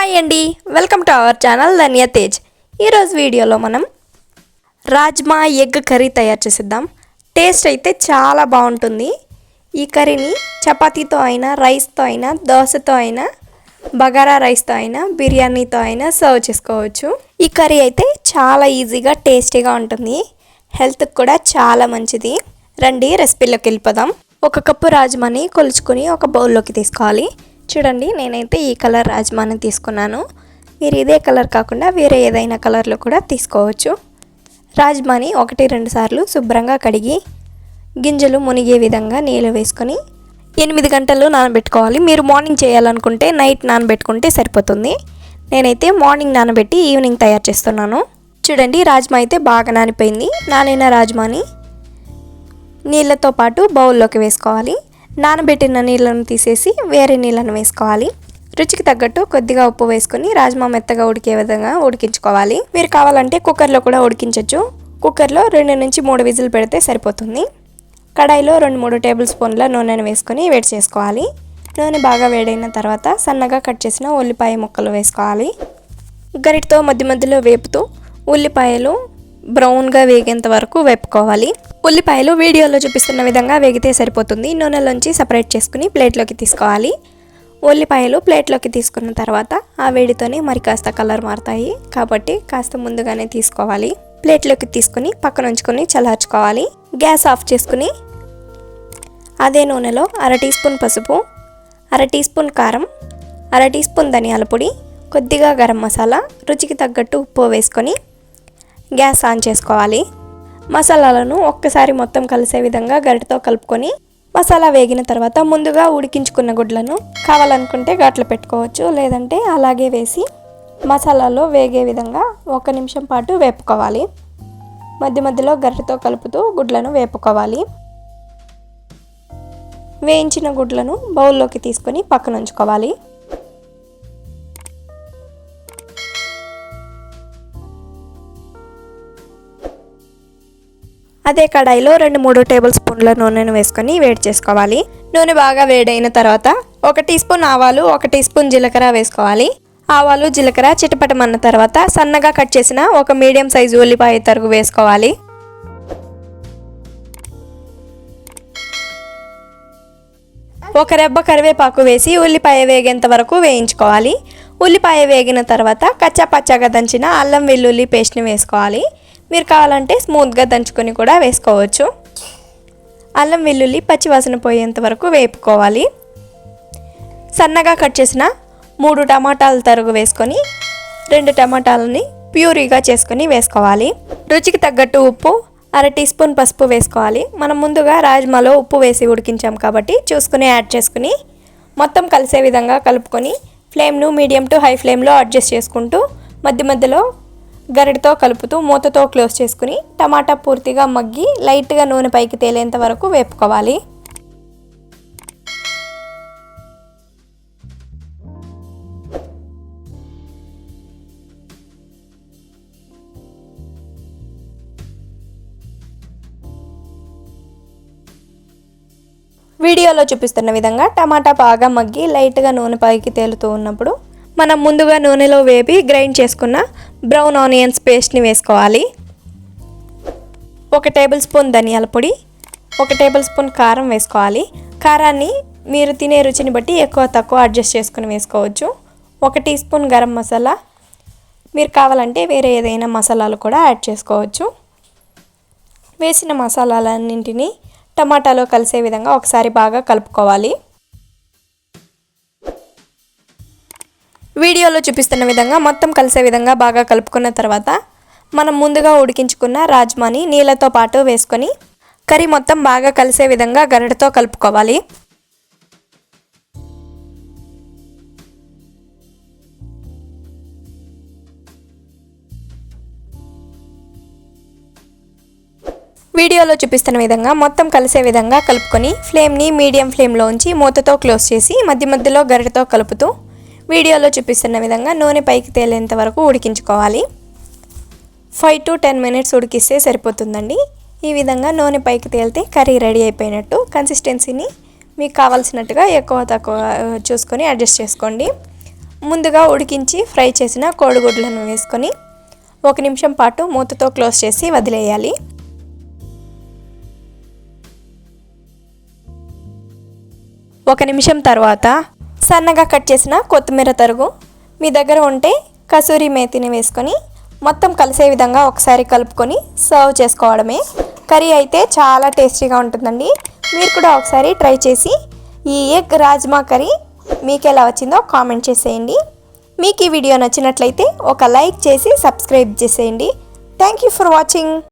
Hi అండి. Welcome to our channel Dhanya Tej. ఈరోజు వీడియోలో మనం రాజ్మా ఎగ్ కర్రీ తయారు చేసేద్దాం. టేస్ట్ అయితే చాలా బాగుంటుంది. ఈ కర్రీని చపాతీతో అయినా రైస్తో అయినా దోశతో అయినా బగారా రైస్తో అయినా బిర్యానీతో అయినా సర్వ్ చేసుకోవచ్చు. ఈ కర్రీ అయితే చాలా ఈజీగా టేస్టీగా ఉంటుంది. హెల్త్కి కూడా చాలా మంచిది. రండి రెసిపీలోకి వెళ్ళిపోదాం. ఒక కప్పు రాజ్మాని కొలుచుకొని ఒక బౌల్లోకి తీసుకోవాలి. చూడండి నేనైతే ఈ కలర్ రాజ్మాని తీసుకున్నాను. మీరు ఇదే కలర్ కాకుండా వేరే ఏదైనా కలర్లో కూడా తీసుకోవచ్చు. రాజ్మాని ఒకటి రెండు సార్లు శుభ్రంగా కడిగి గింజలు మునిగే విధంగా నీళ్ళు వేసుకొని ఎనిమిది గంటలు నానబెట్టుకోవాలి. మీరు మార్నింగ్ చేయాలనుకుంటే నైట్ నానబెట్టుకుంటే సరిపోతుంది. నేనైతే మార్నింగ్ నానబెట్టి ఈవినింగ్ తయారు చేస్తున్నాను. చూడండి రాజ్మా అయితే బాగా నానిపోయింది. నానైన రాజ్మాని నీళ్ళతో పాటు బౌల్లోకి వేసుకోవాలి. నానబెట్టిన నీళ్ళను తీసేసి వేరే నీళ్ళను వేసుకోవాలి. రుచికి తగ్గట్టు కొద్దిగా ఉప్పు వేసుకొని రాజ్మా మెత్తగా ఉడికే విధంగా ఉడికించుకోవాలి. మీరు కావాలంటే కుక్కర్లో కూడా ఉడికించవచ్చు కుక్కర్లో రెండు నుంచి మూడు విజిల్ పెడితే సరిపోతుంది. కడాయిలో రెండు మూడు టేబుల్ స్పూన్ల నూనెను వేసుకొని వేడి చేసుకోవాలి. నూనె బాగా వేడైన తర్వాత సన్నగా కట్ చేసిన ఉల్లిపాయ ముక్కలు వేసుకోవాలి. గరిటతో మధ్య మధ్యలో వేపుతూ ఉల్లిపాయలు బ్రౌన్గా వేగేంత వరకు వేపుకోవాలి. ఉల్లిపాయలు వీడియోలో చూపిస్తున్న విధంగా వేగితే సరిపోతుంది. నూనెలోంచి సపరేట్ చేసుకుని ప్లేట్లోకి తీసుకోవాలి. ఉల్లిపాయలు ప్లేట్లోకి తీసుకున్న తర్వాత ఆ వేడితోనే మరి కాస్త కలర్ మారుతాయి. కాబట్టి కాస్త ముందుగానే తీసుకోవాలి. ప్లేట్లోకి తీసుకుని పక్కన ఉంచుకొని చల్లార్చుకోవాలి. గ్యాస్ ఆఫ్ చేసుకుని అదే నూనెలో అర టీ స్పూన్ పసుపు అర టీ స్పూన్ కారం అర టీ స్పూన్ ధనియాల పొడి కొద్దిగా గరం మసాలా రుచికి తగ్గట్టు ఉప్పు వేసుకొని గ్యాస్ ఆన్ చేసుకోవాలి. మసాలాలను ఒక్కసారి మొత్తం కలిసే విధంగా గరిటతో కలుపుకొని మసాలా వేగిన తర్వాత ముందుగా ఉడికించుకున్న గుడ్లను కావాలనుకుంటే గాట్లు పెట్టుకోవచ్చు లేదంటే అలాగే వేసి మసాలాలో వేగే విధంగా ఒక నిమిషం పాటు వేపుకోవాలి. మధ్య మధ్యలో గరిటతో కలుపుతూ గుడ్లను వేపుకోవాలి. వేయించిన గుడ్లను బౌల్లోకి తీసుకొని పక్కన ఉంచుకోవాలి. అదే కడాయిలో రెండు మూడు టేబుల్ స్పూన్ల నూనెను వేసుకొని వేడి చేసుకోవాలి. నూనె బాగా వేడైన తర్వాత ఒక టీ స్పూన్ ఆవాలు ఒక టీ స్పూన్ జీలకర్ర వేసుకోవాలి. ఆవాలు జీలకర్ర చిటపటమన్న తర్వాత సన్నగా కట్ చేసిన ఒక మీడియం సైజు ఉల్లిపాయ తరుగు వేసుకోవాలి. ఒక రెబ్బ కరివేపాకు వేసి ఉల్లిపాయ వేగేంత వరకు వేయించుకోవాలి. ఉల్లిపాయ వేగిన తర్వాత కచ్చా పచ్చాగా దంచిన అల్లం వెల్లుల్లి పేస్ట్ని వేసుకోవాలి. మీరు కావాలంటే స్మూత్గా దంచుకొని కూడా వేసుకోవచ్చు. అల్లం వెల్లుల్లి పచ్చివాసన పోయేంత వరకు వేపుకోవాలి. సన్నగా కట్ చేసిన మూడు టమాటాల తరుగు వేసుకొని రెండు టమాటాలని ప్యూరీగా చేసుకొని వేసుకోవాలి. రుచికి తగ్గట్టు ఉప్పు అర టీ స్పూన్ పసుపు వేసుకోవాలి. మనం ముందుగా రాజ్మాలో ఉప్పు వేసి ఉడికించాం కాబట్టి చూసుకుని యాడ్ చేసుకుని మొత్తం కలిసే విధంగా కలుపుకొని ఫ్లేమ్ను మీడియం టు హై ఫ్లేమ్లో అడ్జస్ట్ చేసుకుంటూ మధ్య మధ్యలో గరిటతో కలుపుతూ మూతతో క్లోజ్ చేసుకుని టమాటా పూర్తిగా మగ్గి లైట్గా నూనె పైకి తేలేంత వరకు వేపుకోవాలి. వీడియోలో చూపిస్తున్న విధంగా టమాటా బాగా మగ్గి లైట్గా నూనె పైకి తేలుతూ ఉన్నప్పుడు మనం ముందుగా నూనెలో వేపి గ్రైండ్ చేసుకున్న బ్రౌన్ ఆనియన్స్ పేస్ట్ని వేసుకోవాలి. ఒక టేబుల్ స్పూన్ ధనియాల పొడి ఒక టేబుల్ స్పూన్ కారం వేసుకోవాలి. కారాన్ని మీరు తినే రుచిని బట్టి ఎక్కువ తక్కువ అడ్జస్ట్ చేసుకుని వేసుకోవచ్చు. ఒక టీ స్పూన్ గరం మసాలా. మీరు కావాలంటే వేరే ఏదైనా మసాలాలు కూడా యాడ్ చేసుకోవచ్చు. వేసిన మసాలాలన్నింటినీ టమాటాలో కలిసే విధంగా ఒకసారి బాగా కలుపుకోవాలి. వీడియోలో చూపిస్తున్న విధంగా మొత్తం కలిసే విధంగా బాగా కలుపుకున్న తర్వాత మనం ముందుగా ఉడికించుకున్న రాజ్మాని నీళ్ళతో పాటు వేసుకొని కర్రీ మొత్తం బాగా కలిసే విధంగా గరిటతో కలుపుకోవాలి. వీడియోలో చూపిస్తున్న విధంగా మొత్తం కలిసే విధంగా కలుపుకొని ఫ్లేమ్ని మీడియం ఫ్లేమ్లో ఉంచి మూతతో క్లోజ్ చేసి మధ్య మధ్యలో గరిటతో కలుపుతూ వీడియోలో చూపిస్తున్న విధంగా నూనె పైకి తేలేంత వరకు ఉడికించుకోవాలి. ఫైవ్ టు టెన్ మినిట్స్ ఉడికిస్తే సరిపోతుందండి. ఈ విధంగా నూనె పైకి తేలితే కర్రీ రెడీ అయిపోయినట్టు కన్సిస్టెన్సీని మీకు కావాల్సినట్టుగా ఎక్కువ తక్కువ చూసుకొని అడ్జస్ట్ చేసుకోండి. ముందుగా ఉడికించి ఫ్రై చేసిన కోడిగుడ్లను వేసుకొని ఒక నిమిషం పాటు మూతతో క్లోజ్ చేసి వదిలేయాలి. ఒక నిమిషం తర్వాత సన్నగా కట్ చేసిన కొత్తిమీర తరుగు. మీ దగ్గర ఉంటే కసూరి మేతిని వేసుకొని మొత్తం కలిసే విధంగా ఒకసారి కలుపుకొని సర్వ్ చేసుకోవడమే. కర్రీ అయితే చాలా టేస్టీగా ఉంటుందండి. మీరు కూడా ఒకసారి ట్రై చేసి ఈ ఎగ్ రాజ్మా కర్రీ మీకు ఎలా వచ్చిందో కామెంట్ చేసేయండి. మీకు ఈ వీడియో నచ్చినట్లయితే ఒక లైక్ చేసి సబ్స్క్రైబ్ చేసేయండి. Thank you for watching